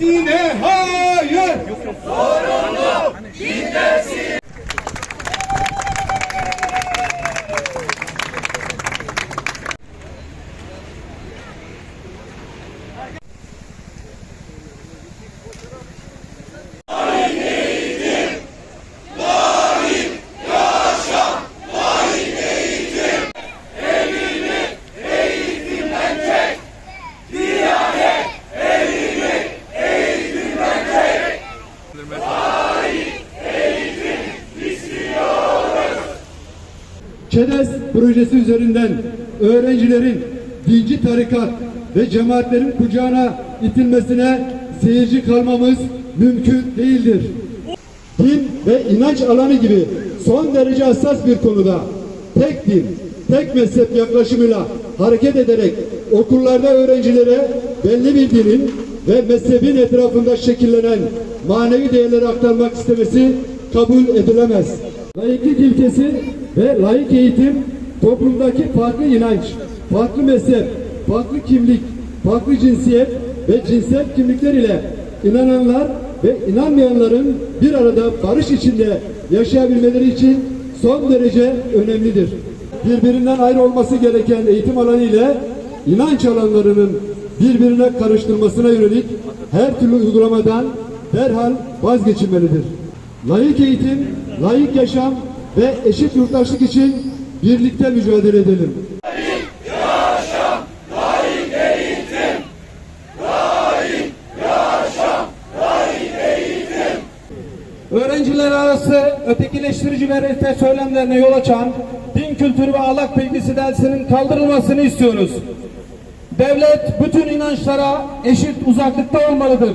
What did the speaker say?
뛰네 ÇEDES projesi üzerinden öğrencilerin dinci tarikat ve cemaatlerin kucağına itilmesine seyirci kalmamız mümkün değildir. Din ve inanç alanı gibi son derece hassas bir konuda tek din, tek mezhep yaklaşımıyla hareket ederek okullarda öğrencilere belli bir dinin ve mezhebin etrafında şekillenen manevi değerleri aktarmak istemesi kabul edilemez. Laiklik ilkesi ve laik eğitim toplumdaki farklı inanç, farklı mezhep, farklı kimlik, farklı cinsiyet ve cinsel kimlikler ile inananlar ve inanmayanların bir arada barış içinde yaşayabilmeleri için son derece önemlidir. Birbirinden ayrı olması gereken eğitim alanı ile inanç alanlarının birbirine karıştırmasına yönelik her türlü uygulamadan derhal vazgeçilmelidir. Layık eğitim, layık yaşam ve eşit yurttaşlık için birlikte mücadele edelim. Öğrenciler arası ötekileştirici ve reddete söylemlerine yol açan din kültürü ve ahlak bilgisi dersinin kaldırılmasını istiyoruz. Devlet bütün inançlara eşit uzaklıkta olmalıdır.